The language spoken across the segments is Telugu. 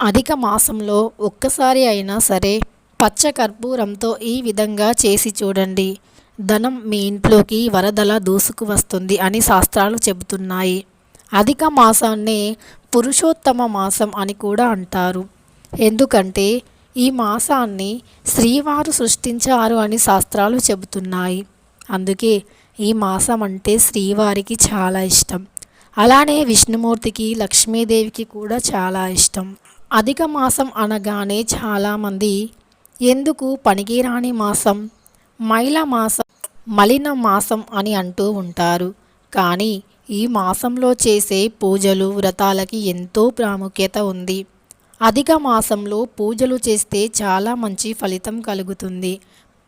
అధిక మాసంలో ఒక్కసారి అయినా సరే పచ్చ కర్పూరంతో ఈ విధంగా చేసి చూడండి. ధనం మీ ఇంట్లోకి వరదల దూసుకు వస్తుంది అని శాస్త్రాలు చెబుతున్నాయి. అధిక మాసాన్నే పురుషోత్తమ మాసం అని కూడా అంటారు. ఎందుకంటే ఈ మాసాన్ని శ్రీవారు సృష్టించారు అని శాస్త్రాలు చెబుతున్నాయి. అందుకే ఈ మాసం అంటే శ్రీవారికి చాలా ఇష్టం. అలానే విష్ణుమూర్తికి లక్ష్మీదేవికి కూడా చాలా ఇష్టం. అధిక మాసం అనగానే చాలామంది ఎందుకు పనికిరాని మాసం? మైల మాసం మలిన మాసం అని అంటూ ఉంటారు. కానీ ఈ మాసంలో చేసే పూజలు వ్రతాలకి ఎంతో ప్రాముఖ్యత ఉంది. అధిక మాసంలో పూజలు చేస్తే చాలా మంచి ఫలితం కలుగుతుంది.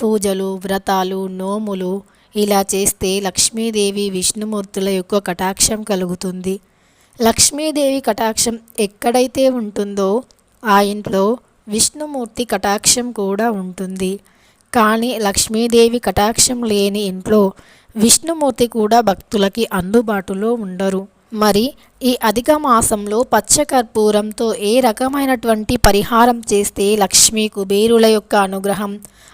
పూజలు వ్రతాలు నోములు ఇలా చేస్తే లక్ష్మీదేవి విష్ణుమూర్తుల యొక్క కటాక్షం కలుగుతుంది. లక్ష్మీదేవి కటాక్షం ఎక్కడైతే ఉంటుందో ఆ ఇంట్లో విష్ణుమూర్తి కటాక్షం కూడా ఉంటుంది. కానీ లక్ష్మీదేవి కటాక్షం లేని ఇంట్లో విష్ణుమూర్తి కూడా భక్తులకి అందుబాటులో ఉండరు. మరి ఈ అధిక మాసంలో పచ్చకర్పూరంతో ఏ రకమైనటువంటి పరిహారం చేస్తే లక్ష్మీ కుబేరుల యొక్క అనుగ్రహం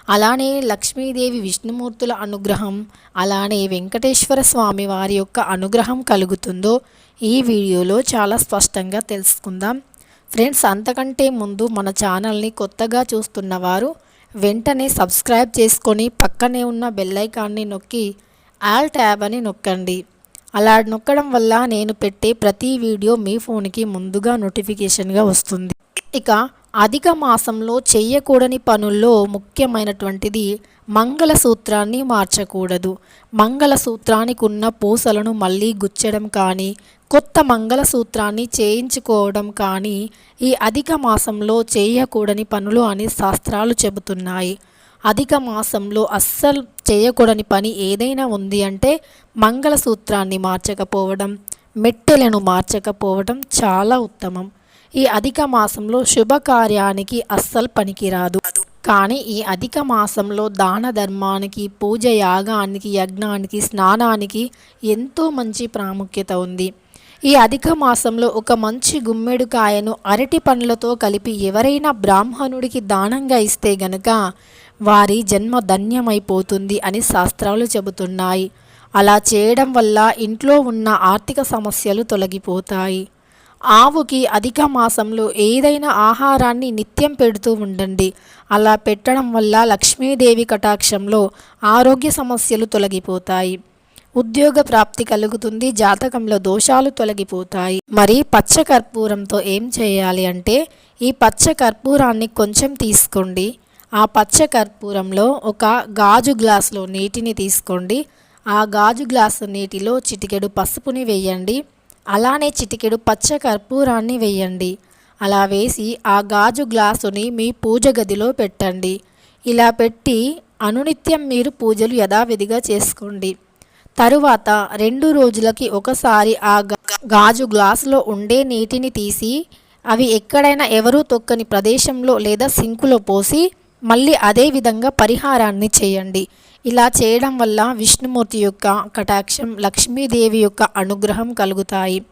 అలానే లక్ష్మీదేవి విష్ణుమూర్తుల అనుగ్రహం అలానే వెంకటేశ్వర స్వామి వారి యొక్క అనుగ్రహం కలుగుతుందో ఈ వీడియోలో చాలా స్పష్టంగా తెలుసుకుందాం. ఫ్రెండ్స్ అంతకంటే ముందు మన ఛానల్ని కొత్తగా చూస్తున్న వారు వెంటనే సబ్స్క్రైబ్ చేసుకొని పక్కనే ఉన్న బెల్లైకాన్ని నొక్కి ఆల్ ట్యాబ్ అని నొక్కండి. అలా నొక్కడం వల్ల నేను పెట్టే ప్రతి వీడియో మీ ఫోన్కి ముందుగా నోటిఫికేషన్గా వస్తుంది. ఇక అధిక మాసంలో చేయకూడని పనుల్లో ముఖ్యమైనటువంటిది మంగళసూత్రాన్ని మార్చకూడదు. మంగళసూత్రానికి ఉన్న పూసలను మళ్ళీ గుచ్చడం కానీ కొత్త మంగళసూత్రాన్ని చేయించుకోవడం కానీ ఈ అధిక మాసంలో చేయకూడని పనులు అని శాస్త్రాలు చెబుతున్నాయి. అధిక మాసంలో అస్సలు చేయకూడని పని ఏదైనా ఉంది అంటే మంగళసూత్రాన్ని మార్చకపోవడం మెట్టెలను మార్చకపోవడం చాలా ఉత్తమం. ఈ అధిక మాసంలో శుభకార్యానికి అస్సలు పనికిరాదు. కానీ ఈ అధిక మాసంలో దాన ధర్మానికి పూజ యాగానికి యజ్ఞానికి స్నానానికి ఎంతో మంచి ప్రాముఖ్యత ఉంది. ఈ అధిక మాసంలో ఒక మంచి గుమ్మెడు కాయను అరటి పండ్లతో కలిపి ఎవరైనా బ్రాహ్మణుడికి దానంగా ఇస్తే గనుక వారి జన్మ ధన్యమైపోతుంది అని శాస్త్రాలు చెబుతున్నాయి. అలా చేయడం వల్ల ఇంట్లో ఉన్న ఆర్థిక సమస్యలు తొలగిపోతాయి. ఆవుకి అధిక మాసంలో ఏదైనా ఆహారాన్ని నిత్యం పెడుతూ ఉండండి. అలా పెట్టడం వల్ల లక్ష్మీదేవి కటాక్షంలో ఆరోగ్య సమస్యలు తొలగిపోతాయి. ఉద్యోగ ప్రాప్తి కలుగుతుంది జాతకంలో దోషాలు తొలగిపోతాయి. మరి పచ్చ కర్పూరంతో ఏం చేయాలి అంటే ఈ పచ్చ కర్పూరాన్ని కొంచెం తీసుకోండి. ఆ పచ్చ కర్పూరంలో ఒక గాజు గ్లాసులో నీటిని తీసుకోండి. ఆ గాజు గ్లాసు నీటిలో చిటికెడు పసుపుని వేయండి. అలానే చిటికెడు పచ్చ కర్పూరాన్ని వేయండి. అలా వేసి ఆ గాజు గ్లాసుని మీ పూజ గదిలో పెట్టండి. ఇలా పెట్టి అనునిత్యం మీరు పూజలు యథావిధిగా చేసుకోండి. తరువాత రెండు రోజులకి ఒకసారి ఆ గాజు గ్లాసులో ఉండే నీటిని తీసి అవి ఎక్కడైనా ఎవరూ తొక్కని ప్రదేశంలో లేదా సింకులో పోసి మళ్ళీ అదే విధంగా పరిహారాన్ని చేయండి. ఇలా చేయడం వల్ల విష్ణుమూర్తి యొక్క కటాక్షం లక్ష్మీదేవి యొక్క అనుగ్రహం కలుగుతాయి.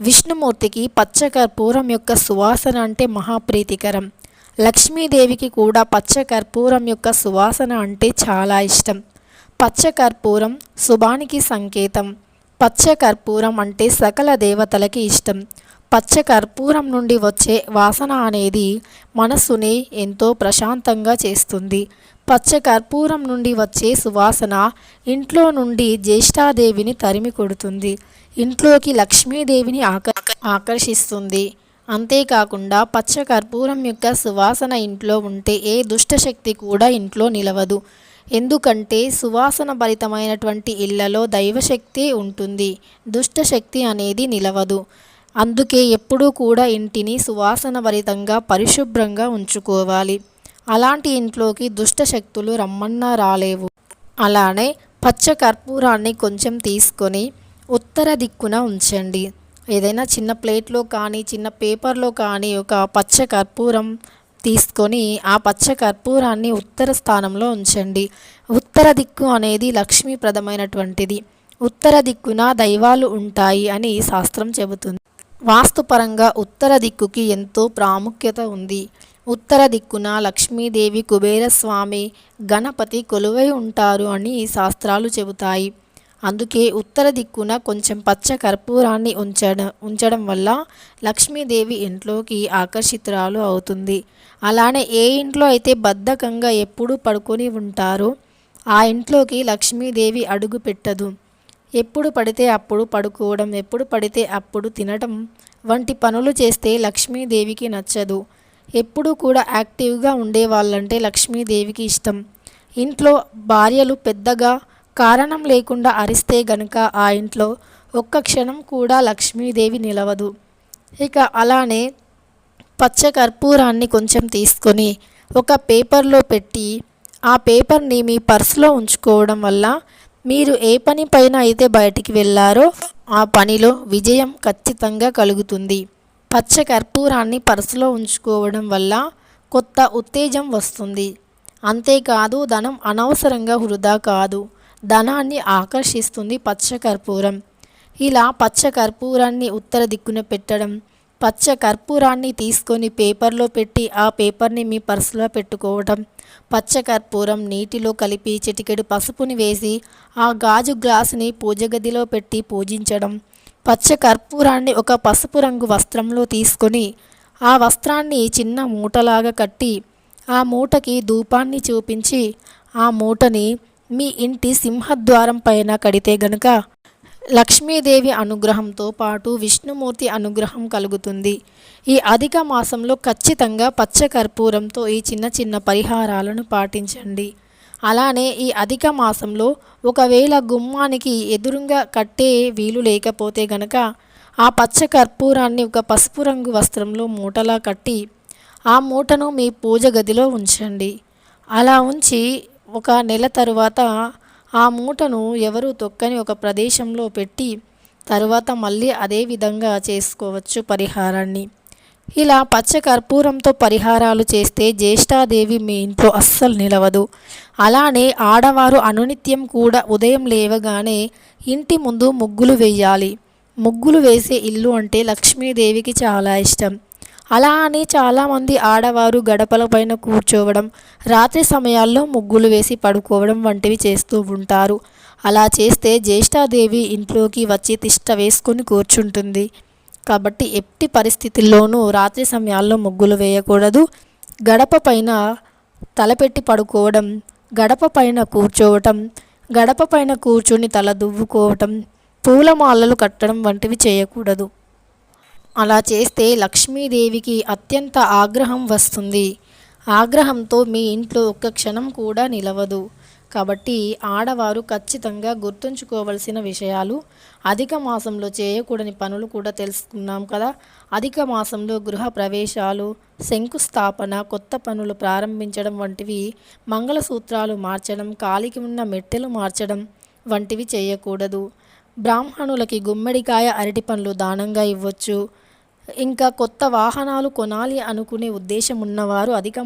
విష్ణుమూర్తికి పచ్చకర్పూరం యొక్క సువాసన అంటే మహాప్రీతికరం. లక్ష్మీదేవికి కూడా పచ్చకర్పూరం యొక్క సువాసన అంటే చాలా ఇష్టం. పచ్చకర్పూరం శుభానికి సంకేతం. పచ్చ కర్పూరం అంటే సకల దేవతలకి ఇష్టం. పచ్చ కర్పూరం నుండి వచ్చే వాసన అనేది మనస్సుని ఎంతో ప్రశాంతంగా చేస్తుంది. పచ్చ కర్పూరం నుండి వచ్చే సువాసన ఇంట్లో నుండి జ్యేష్ఠాదేవిని తరిమి కొడుతుంది. ఇంట్లోకి లక్ష్మీదేవిని ఆక ఆకర్షిస్తుంది. అంతేకాకుండా పచ్చ కర్పూరం యొక్క సువాసన ఇంట్లో ఉంటే ఏ దుష్టశక్తి కూడా ఇంట్లో నిలవదు. ఎందుకంటే సువాసన భరితమైనటువంటి ఇళ్ళలో దైవశక్తి ఉంటుంది దుష్టశక్తి అనేది నిలవదు. అందుకే ఎప్పుడూ కూడా ఇంటిని సువాసన భరితంగా పరిశుభ్రంగా ఉంచుకోవాలి. అలాంటి ఇంట్లోకి దుష్ట శక్తులు రమ్మన్నా రాలేవు. అలానే పచ్చ కర్పూరాన్ని కొంచెం తీసుకొని ఉత్తర దిక్కున ఉంచండి. ఏదైనా చిన్న ప్లేట్లో కానీ చిన్న పేపర్లో కానీ ఒక పచ్చ కర్పూరం తీసుకొని ఆ పచ్చ కర్పూరాన్ని ఉత్తర స్థానంలో ఉంచండి. ఉత్తర దిక్కు అనేది లక్ష్మీప్రదమైనటువంటిది. ఉత్తర దిక్కున దైవాలు ఉంటాయి అని శాస్త్రం చెబుతుంది. వాస్తుపరంగా ఉత్తర దిక్కుకి ఎంతో ప్రాముఖ్యత ఉంది. ఉత్తర దిక్కున లక్ష్మీదేవి కుబేరస్వామి గణపతి కొలువై ఉంటారు అని శాస్త్రాలు చెబుతాయి. అందుకే ఉత్తర దిక్కున కొంచెం పచ్చ కర్పూరాన్ని ఉంచడం ఉంచడం వల్ల లక్ష్మీదేవి ఇంట్లోకి ఆకర్షితురాలు అవుతుంది. అలానే ఏ ఇంట్లో అయితే బద్ధకంగా ఎప్పుడూ పడుకొని ఉంటారో ఆ ఇంట్లోకి లక్ష్మీదేవి అడుగు పెట్టదు. ఎప్పుడు పడితే అప్పుడు పడుకోవడం ఎప్పుడు పడితే అప్పుడు తినడం వంటి పనులు చేస్తే లక్ష్మీదేవికి నచ్చదు. ఎప్పుడూ కూడా యాక్టివ్గా ఉండే వాళ్ళంటే లక్ష్మీదేవికి ఇష్టం. ఇంట్లో భార్యలు పెద్దగా కారణం లేకుండా అరిస్తే గనుక ఆ ఇంట్లో ఒక్క క్షణం కూడా లక్ష్మీదేవి నిలవదు. ఇక అలానే పచ్చ కర్పూరాన్ని కొంచెం తీసుకొని ఒక పేపర్లో పెట్టి ఆ పేపర్ని మీ పర్సులో ఉంచుకోవడం వల్ల మీరు ఏ పని పైన అయితే బయటికి వెళ్ళారో ఆ పనిలో విజయం ఖచ్చితంగా కలుగుతుంది. పచ్చ కర్పూరాన్ని పర్సులో ఉంచుకోవడం వల్ల కొత్త ఉత్తేజం వస్తుంది. అంతేకాదు ధనం అనవసరంగా వృధా కాదు. ధనాన్ని ఆకర్షిస్తుంది పచ్చ కర్పూరం ఇలా పచ్చ కర్పూరాన్ని ఉత్తర దిక్కున పెట్టడం పచ్చ కర్పూరాన్ని తీసుకొని పేపర్లో పెట్టి ఆ పేపర్ని మీ పర్సులో పెట్టుకోవడం పచ్చ కర్పూరం నీటిలో కలిపి చిటికెడు పసుపుని వేసి ఆ గాజు గ్లాసుని పూజ గదిలో పెట్టి పూజించడం పచ్చ కర్పూరాన్ని ఒక పసుపు రంగు వస్త్రంలో తీసుకొని ఆ వస్త్రాన్ని చిన్న మూటలాగా కట్టి ఆ మూటకి ధూపాన్ని చూపించి ఆ మూటని మీ ఇంటి సింహద్వారం పైన కడితే గనుక లక్ష్మీదేవి అనుగ్రహంతో పాటు విష్ణుమూర్తి అనుగ్రహం కలుగుతుంది. ఈ అధిక మాసంలో ఖచ్చితంగా పచ్చ కర్పూరంతో ఈ చిన్న చిన్న పరిహారాలను పాటించండి. అలానే ఈ అధిక మాసంలో ఒకవేళ గుమ్మానికి ఎదురుగా కట్టే వీలు లేకపోతే గనక ఆ పచ్చ కర్పూరాన్ని ఒక పసుపు రంగు వస్త్రంలో మూటలా కట్టి ఆ మూటను మీ పూజ గదిలో ఉంచండి. అలా ఉంచి ఒక నెల తరువాత ఆ మూటను ఎవరు తొక్కని ఒక ప్రదేశంలో పెట్టి తరువాత మళ్ళీ అదే విధంగా చేసుకోవచ్చు పరిహారాన్ని. ఇలా పచ్చ కర్పూరంతో పరిహారాలు చేస్తే జ్యేష్ఠాదేవి మీ ఇంట్లో అస్సలు నిలవదు. అలానే ఆడవారు అనునిత్యం కూడా ఉదయం లేవగానే ఇంటి ముందు ముగ్గులు వేయాలి. ముగ్గులు వేసే ఇల్లు అంటే లక్ష్మీదేవికి చాలా ఇష్టం. అలా అని చాలామంది ఆడవారు గడపల పైన కూర్చోవడం రాత్రి సమయాల్లో ముగ్గులు వేసి పడుకోవడం వంటివి చేస్తూ ఉంటారు. అలా చేస్తే జ్యేష్ఠాదేవి ఇంట్లోకి వచ్చి తిష్ట వేసుకొని కూర్చుంటుంది. కాబట్టి ఎట్టి పరిస్థితుల్లోనూ రాత్రి సమయాల్లో ముగ్గులు వేయకూడదు. గడప పైన తలపెట్టి పడుకోవడం గడప పైన కూర్చోవటం గడప పైన కూర్చుని తల దువ్వుకోవటం పూలమాలలు కట్టడం వంటివి చేయకూడదు. అలా చేస్తే లక్ష్మీదేవికి అత్యంత ఆగ్రహం వస్తుంది. ఆగ్రహంతో మీ ఇంట్లో ఒక్క క్షణం కూడా నిలవదు. కాబట్టి ఆడవారు ఖచ్చితంగా గుర్తుంచుకోవలసిన విషయాలు అధిక మాసంలో చేయకూడని పనులు కూడా తెలుసుకున్నాం కదా. అధిక మాసంలో గృహ ప్రవేశాలు శంకుస్థాపన కొత్త పనులు ప్రారంభించడం వంటివి మంగళసూత్రాలు మార్చడం కాలికి ఉన్న మెట్టెలు మార్చడం వంటివి చేయకూడదు. బ్రాహ్మణులకి గుమ్మడికాయ అరటి పండ్లు దానంగా ఇవ్వచ్చు. ఇంకా కొత్త వాహనాలు కొనాలి అనుకునే ఉద్దేశం ఉన్నవారు అధిక